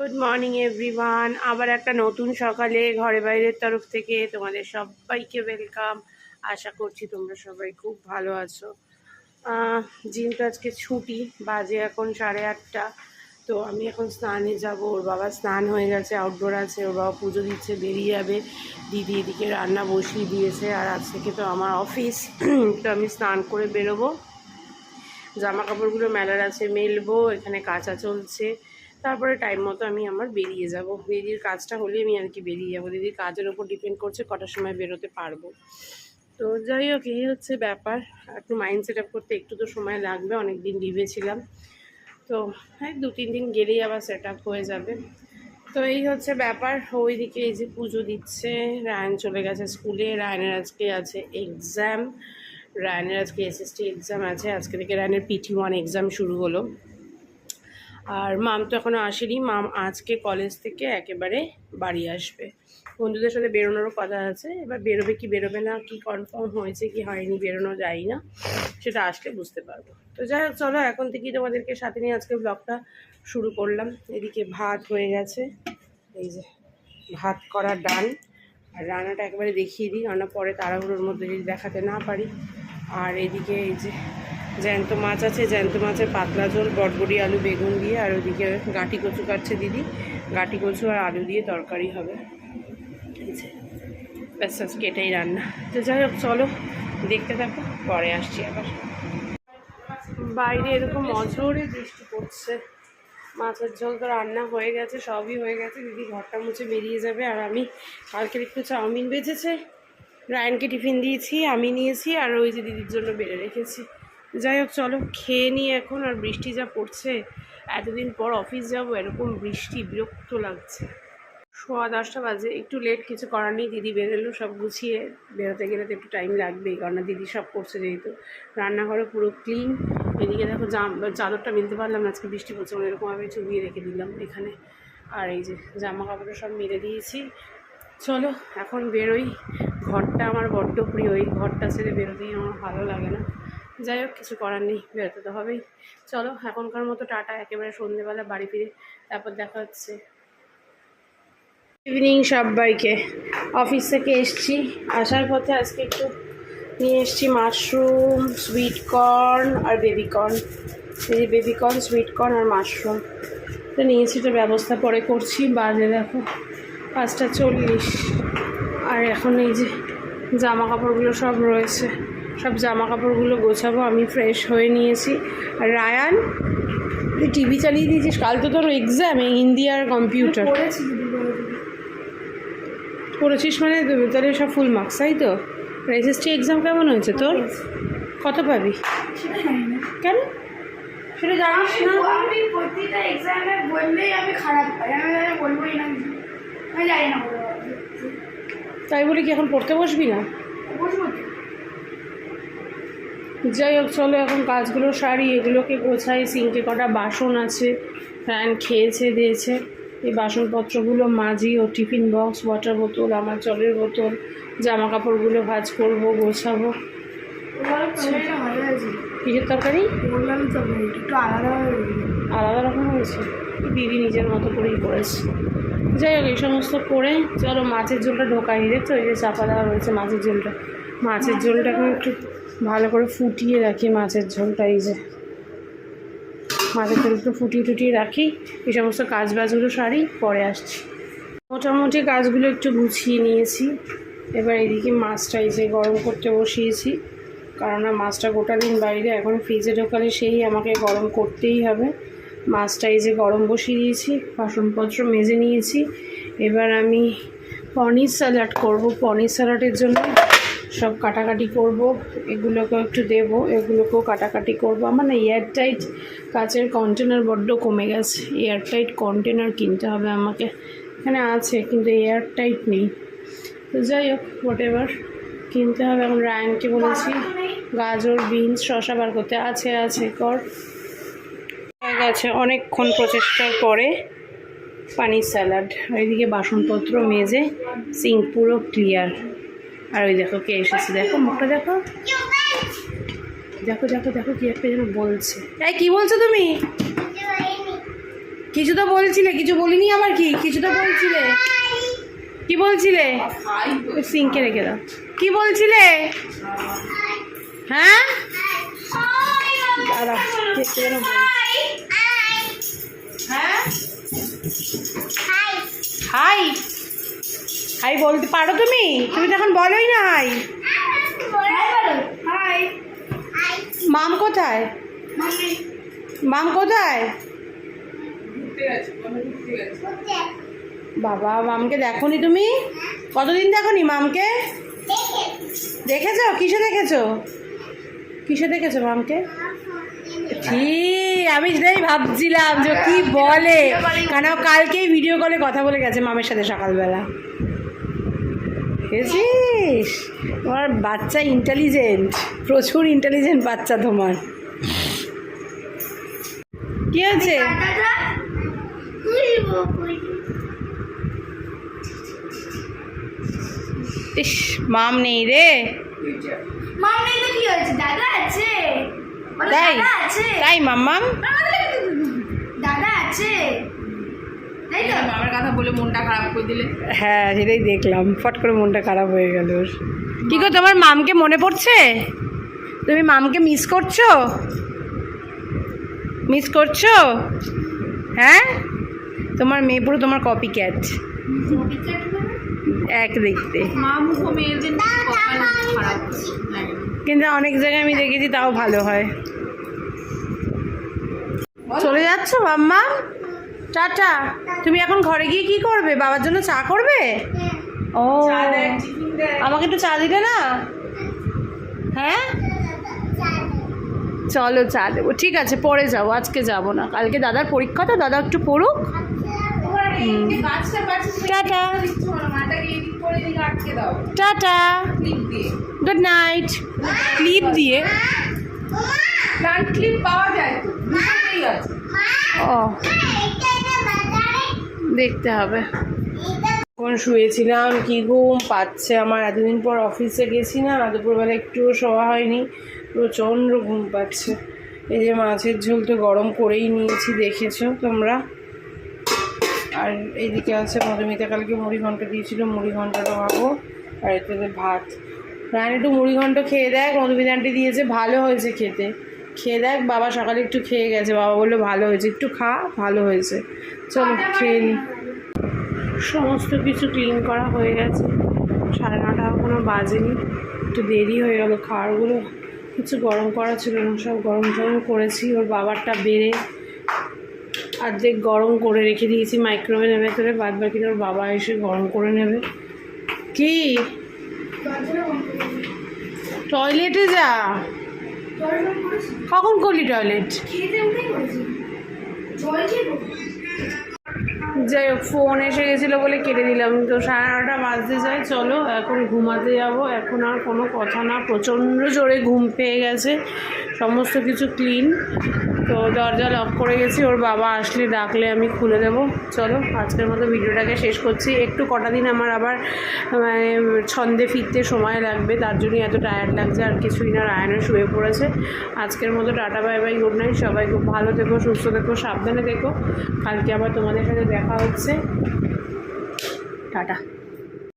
Good morning everyone আবার একটা নতুন সকালে ঘরে বাইরের তরফ থেকে তোমাদের সবাইকে ওয়েলকাম আশা করছি তোমরা সবাই খুব ভালো আছো। যেহেতু আজকে ছুটি, বাজে এখন সাড়ে আটটা। তো আমি এখন স্নানে যাব, ওর বাবা স্নান হয়ে গেছে আউটডোর আছে, ওর বাবা পুজো দিচ্ছে, বেরিয়ে যাবে। দিদি এদিকে রান্না বসিয়ে দিয়েছে, আর আজ থেকে তো আমার অফিস তো আমি স্নান করে বেরোবো। জামা কাপড়গুলো মেলার আছে, মেলবো, এখানে কাঁচা চলছে। তারপরে টাইম মতো আমি আমার বেরিয়ে যাব। দিদির কাজটা হলে আমি আর কি বেরিয়ে যাব। দিদির কাজের ওপর ডিপেন্ড করছে কটার সময় বেরোতে পারব। তো যাই হোক, এই হচ্ছে ব্যাপার। একটু মাইন্ড সেট আপ করতে একটু তো সময় লাগবে। অনেক দিন লিভে ছিলাম। তো হ্যাঁ দু, তিন দিন গেলেই আবার সেট আপ হয়ে যাবে। তো এই হচ্ছে ব্যাপার। ওইদিকে এই যে পুজো দিচ্ছে, রায়ন চলে গেছে স্কুলে। রায়নের আজকে আছে এক্সাম রায়নের আজকে এসএসটি এক্সাম আছে। আজকে থেকে রায়নের পিটি ওয়ান এক্সাম শুরু হলো। আর মাম তো এখনও আসেনি। মাম আজকে কলেজ থেকে একেবারে বাড়ি আসবে। বন্ধুদের সাথে বেরোনোরও কথা আছে। এবার বেরোবে কি বেরোবে না, কি কনফার্ম হয়েছে, কি হয়নি, বেরোনো যায় না, সেটা আসলে বুঝতে পারব। তো যাই হোক, চলো এখন থেকেই তোমাদেরকে সাথে নিয়ে আজকে ব্লগটা শুরু করলাম। এদিকে ভাত হয়ে গেছে। এই যে ভাত করা ডান। আর রান্নাটা একবারে দেখিয়ে দিই রান্না পরে তাড়াহুড়োর মধ্যে যদি দেখাতে না পারি। আর এদিকে এই যে জ্যান্ত মাছ আছে, জ্যান্ত মাছের পাতলা ঝোল, বটবড়ি, আলু, বেগুন দিয়ে, আর ওদিকে গাঁটি কচু কাটছে দিদি। গাঁটি কচু আর আলু দিয়ে তরকারি হবে। ব্যাস, আজকে এটাই রান্না। তো যাই হোক, চলো, দেখতে থাকো, পরে আসছি আবার। বাইরে এরকম অঝোরে বৃষ্টি পড়ছে। মাছের ঝোল তো রান্না হয়ে গেছে, সবই হয়ে গেছে। দিদি ঘরটা মুছে বেরিয়ে যাবে, আর আমি কালকের একটু চাউমিন বেজেছে রায়নকে টিফিন দিয়েছি, আমি নিয়েছি, আর ওই যে দিদির জন্য বেড়ে রেখেছি। যাই হোক, চলো খেয়ে নিই এখন আর বৃষ্টি যা পড়ছে, এতদিন পর অফিস যাব, এরকম বৃষ্টি বিরক্ত লাগছে। সোয়া দশটা বাজে, একটু লেট কিছু করার নেই, দিদি বেরোলো, সব গুছিয়ে। বেরোতে গেলে তো একটু টাইম লাগবেই, কারণ দিদি সব করছে যেহেতু। রান্নাঘরে পুরো ক্লিন এদিকে দেখো চাদরটা মিলতে পারলাম আজকে বৃষ্টি পড়ছে এরকমভাবে চুবিয়ে রেখে দিলাম এখানে। আর এই যে জামা কাপড় সব মেরে দিয়েছি। চলো, এখন বেরোই। ঘরটা আমার বড্ড প্রিয়, এই ঘরটা ছেড়ে বেরোতেই আমার ভালো লাগে না। যাই হোক, কিছু করার নেই, বেরোতে তো হবেই। চলো, এখনকার মতো টাটা, একেবারে সন্ধেবেলা বাড়ি ফিরে, তারপর দেখা হচ্ছে। ইভিনিং সবাইকে অফিস থেকে এসছি। আসার পথে আজকে একটু নিয়ে এসছি মাশরুম সুইট কর্ন আর বেবি কর্ন এই বেবি কর্ন সুইট কর্ন আর মাশরুম তো নিয়েছি তো ব্যবস্থা পরে করছি, বাজে দেখো। পাঁচটা চল্লিশ। আর এখন এই যে জামা কাপড়গুলো সব রয়েছে। সব জামা কাপড়গুলো গোছাবো আমি ফ্রেশ হয়ে নিয়েছি। আর রায়ান তুই টিভি চালিয়ে দিয়েছিস? কাল তো তোর এক্সাম হিন্দি আর কম্পিউটার পড়েছিস মানে তাহলে সব ফুল মার্কস তাই তো? এসএসটি এক্সাম কেমন হয়েছে তোর? কত পাবি? কেন? সেটা জানিস না। আমি প্রতিটা এক্সামে বললেই আমি খারাপ পাই। আমি বলবোই না আমি জানি না তাই বলে কি এখন পড়তে বসবি না বুঝব তো। যাই হোক, চলো এখন কাজগুলো সারি। এগুলোকে গোছাই। সিঙ্কে কটা বাসন আছে। ফ্যান খেয়েছে, দিয়েছে। এই বাসনপত্রগুলো মাজি ও টিফিন বক্স ওয়াটার বোতল আমার জলের বোতল জামা কাপড়গুলো ভাজ করব, গোছাবো। কিসের তরকারি? তো আলাদা আলাদা রকম হয়েছে। দিদি নিজের মতো করেই করেছে। যাই হোক, এই সমস্ত করে চলো মাছের ঝোলটা ঢোকাই। দেখছ এই যে চাপা দেওয়া রয়েছে মাছের ঝোলটা। মাছের ঝোলটাকে একটু ভালো করে ফুটিয়ে রাখি মাছের ঝোলটা, এই যে। মাছের ঝোল একটু ফুটিয়ে টুটিয়ে রাখি, এই সমস্ত কাজ বাজগুলো সারি, পরে আসছি। মোটামুটি কাজগুলো একটু গুছিয়ে নিয়েছি। এবার এদিকে মাছটা এই যে গরম করতে বসিয়েছি। কারণ মাছটা গোটা দিন বাইরে, এখন ফ্রিজে ঢোকালে সেই আমাকে গরম করতেই হবে। মাছটা এই যে গরম বসিয়ে দিয়েছি, বাসনপত্র মেজে নিয়েছি। এবার আমি পনির স্যালাড করব। পনির স্যালাডের জন্য সব কাটাকাটি করব এগুলোকেও একটু দেবো, এগুলোকেও কাটাকাটি করব। আমার না এয়ারটাইট কাচের কন্টেনার বড্ড কমে গেছে। এয়ারটাইট কন্টেনার কিনতে হবে আমাকে। এখানে আছে, কিন্তু এয়ারটাইট নেই। তো যাই হোক হোয়াট এভার কিনতে হবে। এখন রায়নকে বলেছি, গাজর বিনস শশা বার করতে। আছে আছে, কর। হয়ে গেছে অনেকক্ষণ প্রচেষ্টার পরে পানির স্যালাড ওইদিকে বাসনপত্র মেজে সিঙ্ক পুরো ক্লিয়ার আর ওই দেখো কে এসেছে। দেখো মুখটা দেখো। দেখো দেখো দেখো কি একটা যেন বলছে। এই কি বলছো তুমি? কিছু তো বলছিলে কিছু বলিনি আবার কি? কিছু তো বলছিলে। কি বলছিলে? সিঙ্কে রেখে দাও। কি বলছিলে? হ্যাঁ? বলছে। হ্যাঁ? হাই হাই বলতে পারো তুমি? তুমি তো এখন বলোই না হাই। মাম কোথায়? মাম কোথায়? বাবা, মামকে দেখোনি তুমি? কতদিন দেখোনি মামকে? দেখেছ? কিসে দেখেছ? কিসে দেখেছ মামকে? ঠিক আমি সেটাই ভাবছিলাম যে কি বলে? কেন কালকেই ভিডিও কলে কথা বলে গেছে মামের সাথে সকালবেলা। বুঝেছিস? তোমার বাচ্চা ইন্টেলিজেন্ট প্রচুর ইন্টেলিজেন্ট বাচ্চা তোমার। কি হয়েছে? ইস, মাম নেই রে। মাম্মি তো কি হয়েছে? দাদা আছে। তাই তাই মাম্মাম? দাদা আছে। তাই কথা বলে মনটা খারাপ করে দিলে। হ্যাঁ সেটাই দেখলাম। ফট করে মনটা খারাপ হয়ে গেল ওর। কি গো তোমার মামকে মনে পড়ছে? তুমি মামকে মিস করছ? মিস করছ? হ্যাঁ? তোমার মেয়ে পুরো তোমার কপি ক্যাট এক দেখতে। খারাপ। কিন্তু অনেক জায়গায় আমি দেখেছি তাও ভালো হয়। চলে যাচ্ছ মাম্মা? টাটা। তুমি এখন ঘরে গিয়ে কি করবে? বাবার জন্য চা করবে? ও, আমাকে একটু চা দিলে না? হ্যাঁ? চলো, চা দেবো। ঠিক আছে, পরে যাব, আজকে যাব না। কালকে দাদার পরীক্ষা, তো দাদা একটু পড়ুক। Ta ta. Ta ta. Good night clip দিয়ে। ক্লিপ পাওয়া যায় ও দেখতে হবে। এখন শুয়েছিলাম কি ঘুম পাচ্ছে আমার? এতদিন পর অফিসে গেছি না দুপুরবেলা একটুও শোয়া হয়নি। প্রচণ্ড ঘুম পাচ্ছে। এই যে মাছের ঝোল তো গরম করেই নিয়েছি দেখেছ তোমরা? আর এইদিকে আছে মধুমিতা, কালকে মুড়ি ঘন্ট দিয়েছিল, মুড়ি ঘন্টটা খাব। আর এতে ভাত। রায়ন একটু মুড়ি খেয়ে দেখ, মধুমিতা আন্টি দিয়েছে, ভালো হয়েছে খেতে। খেয়ে দেখ, বাবা সকালে একটু খেয়ে গেছে, বাবা বলল ভালো হয়েছে। একটু খা, ভালো হয়েছে। চলো, খেয়ে নি। সমস্ত কিছু ক্লিন করা হয়ে গেছে। সাড়ে নটা কোনো বাজেনি, একটু দেরি হয়ে গেলো খাওয়ারগুলো কিছু গরম করা ছিল না, সব গরম টরম করেছি, ওর বাবারটা বেড়ে অর্ধেক গরম করে রেখে দিয়েছি মাইক্রোওয়েভের ভেতরে বাদ বাকি ওর বাবা এসে গরম করে নেবে। কি? টয়লেটে যা। কখন করলি টয়লেট যাই হোক ফোন এসে গেছিল বলে কেটে দিলাম। তো সাড়ে নটা বাজতে যায়, চলো এখন ঘুমাতে যাব। এখন আর কোনো কথা না, প্রচণ্ড জোরে ঘুম পেয়ে গেছে। সমস্ত কিছু ক্লিন তো দরজা লক করে গেছি, ওর বাবা আসলে ডাকলে আমি খুলে দেব। চলো, আজকের মতো ভিডিওটাকে শেষ করছি। একটু কটা দিন আমার আবার মানে ছন্দে ফিরতে সময় লাগবে, তার জন্যই এত টায়ার্ড লাগছে, আর কিছুই না রায়নে শুয়ে পড়েছে। আজকের মতো ta ta bye bye good night সবাই খুব ভালো থেকো, সুস্থ থেকো, সাবধানে থেকো। কালকে আবার তোমাদের সাথে দেখা হচ্ছে। টাটা।